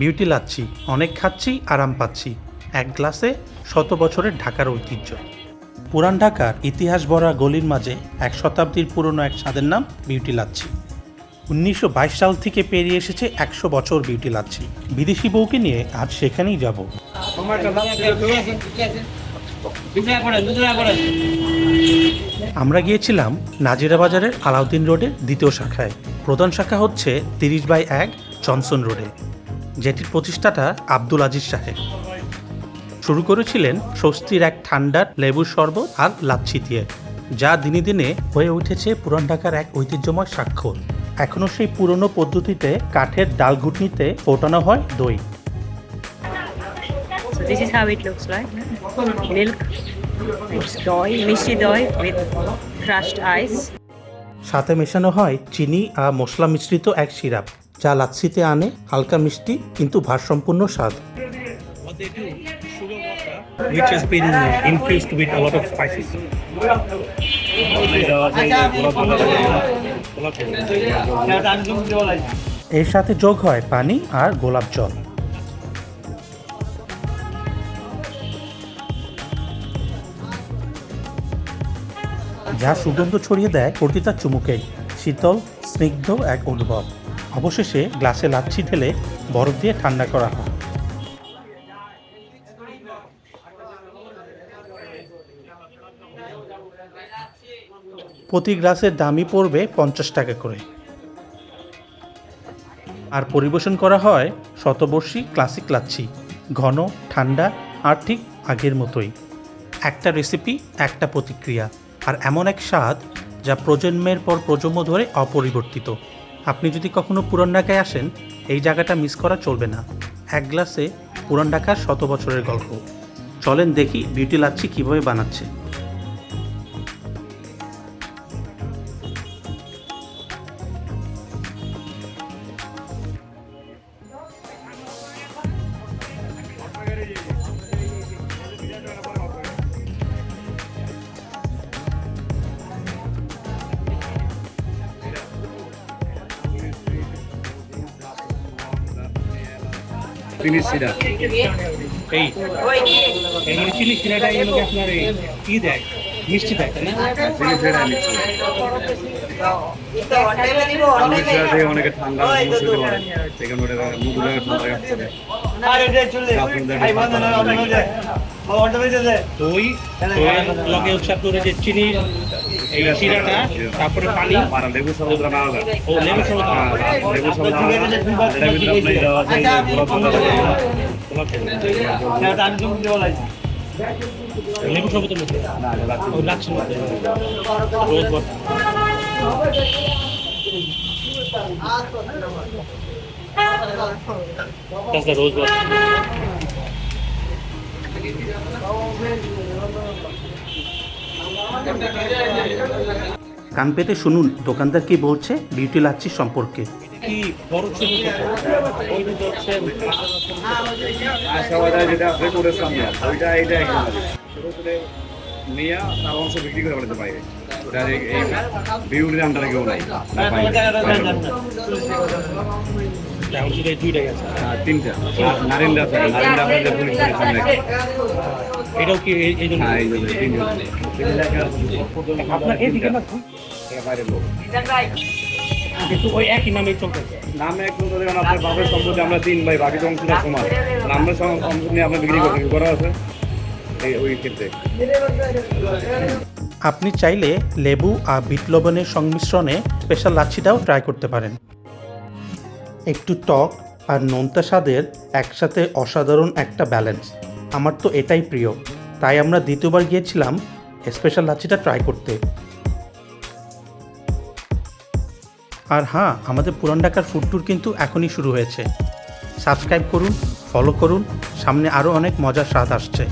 Beauty lassi অনেক খাচ্ছি, আরাম পাচ্ছি। এক গ্লাসে শত বছরের ঢাকার ঐতিহ্য। পুরান ঢাকার ইতিহাস ভরা গলির মাঝে এক শতাব্দীর পুরনো এক স্বাদের নাম বিউটি লাচ্ছি উনিশশো বাইশ সাল থেকে পেরিয়ে এসেছে একশো বছর বিউটি লাচ্ছি বিদেশি বউকে নিয়ে আজ সেখানেই যাব। আমরা গিয়েছিলাম নাজিরা বাজারের আলাউদ্দিন রোডের দ্বিতীয় শাখায়। প্রধান শাখা হচ্ছে তিরিশ বাই এক জনসন রোডে। যেটির প্রতিষ্ঠাতা আব্দুল আজিজ সাহেব শুরু করেছিলেন স্বস্তির এক ঠান্ডার লেবুর শরবত আর লাচ্ছি দিয়ে যা দিনে দিনে হয়ে উঠেছে পুরান ঢাকার এক ঐতিহ্যময় স্বাক্ষর এখনও সেই পুরনো পদ্ধতিতে কাঠের ডাল ঘুটনিতে ফোটানো হয় দই this is how it looks like. Milk, it's doi, mishi doi with crushed ice. সাথে মেশানো হয় চিনি আর মশলা মিশ্রিত এক সিরাপ যা লাচ্ছিতে আনে হালকা মিষ্টি কিন্তু ভারসম্পূর্ণ স্বাদ। Which has been infused with a lot of spices. এর সাথে যোগ হয় পানি আর গোলাপ জল। যা সুগন্ধ ছড়িয়ে দেয় প্রতিটা চুমুকেই। শীতল স্নিগ্ধ এক অনুভব। অবশেষে গ্লাসে লাচ্ছি ঢেলে বরফ দিয়ে ঠান্ডা করা হয়। প্রতি গ্লাসের দামই পড়বে পঞ্চাশ টাকা করে। আর পরিবেশন করা হয় শতবর্ষী ক্লাসিক লাচ্ছি, ঘন, ঠান্ডা আর ঠিক আগের মতোই। একটা রেসিপি একটা প্রতিক্রিয়া আর এমন এক স্বাদ যা প্রজন্মের পর প্রজন্ম ধরে অপরিবর্তিত। আপনি যদি কখনো পুরান ঢাকায় আসেন, এই জায়গাটা মিস করা চলবে না। এক গ্লাসে পুরান ঢাকার শত বছরের গল্প। চলেন দেখি বিউটি লাচ্ছি কীভাবে বানাচ্ছে। ফিনিশ সিরা। এই চিলি সিরাটা এই লোক আপনার কি দেয়? মিষ্টি দেয় অনেকে ঠান্ডা মুখ পারে সেখানে ওটা মুখগুলো ঠান্ডা কাজ করে দই লগে যে চিনি এই তারপরে পানি লেবু না ও লেবু হ্যাঁ, লেবু আলাদা। এটার ভিতরে আপনি দেওয়া আছে যে গোলাপ জল আছে। লেবু শরবতের মধ্যে না, এটা লাচ্ছি। ও লাচ্ছির মধ্যে rose butter That's the rose water. কান পেতে শুনুন দোকানদার কি বলছে বিউটি লাচ্ছি সম্পর্কে। কি বড় ছোট যেটা ওইটা নিয়ে তার অংশ বিক্রি করে ফেলতে এই বিউটির কেউ নাই। এখন শুধু এই দুইটাই আছে। আর তিনটা। আর নারিন্দা আছে নারিন্দা আপনাদের পুলিশ পুলিশ এটাও কি এই- এই জন্য? হ্যাঁ এই যে তিনজন আপনার এদিকে না? এটা লোক। কিন্তু ওই একই নামেই চলতেছে নামে আপনার বাপের সম্পত্তি আমরা তিন ভাই বাকি অংশটা সমান। আমরা সম্পত্তি নিয়ে আপনার বিক্রি করতে করা আছে? এই ওই ক্ষেত্রে। আপনি চাইলে লেবু আর বিট লবণের সংমিশ্রণে স্পেশাল লাচ্ছিটাও ট্রাই করতে পারেন। একটু টক আর নোনতা স্বাদের একসাথে অসাধারণ একটা ব্যালেন্স। আমার তো এটাই প্রিয়। তাই আমরা দ্বিতীয়বার গিয়েছিলাম স্পেশাল লাচিটা ট্রাই করতে। আর হ্যাঁ আমাদের পুরান ঢাকার ফুড ট্যুর কিন্তু এখনই শুরু হয়েছে। সাবস্ক্রাইব করুন ফলো করুন, সামনে আরও অনেক মজার স্বাদ আসছে।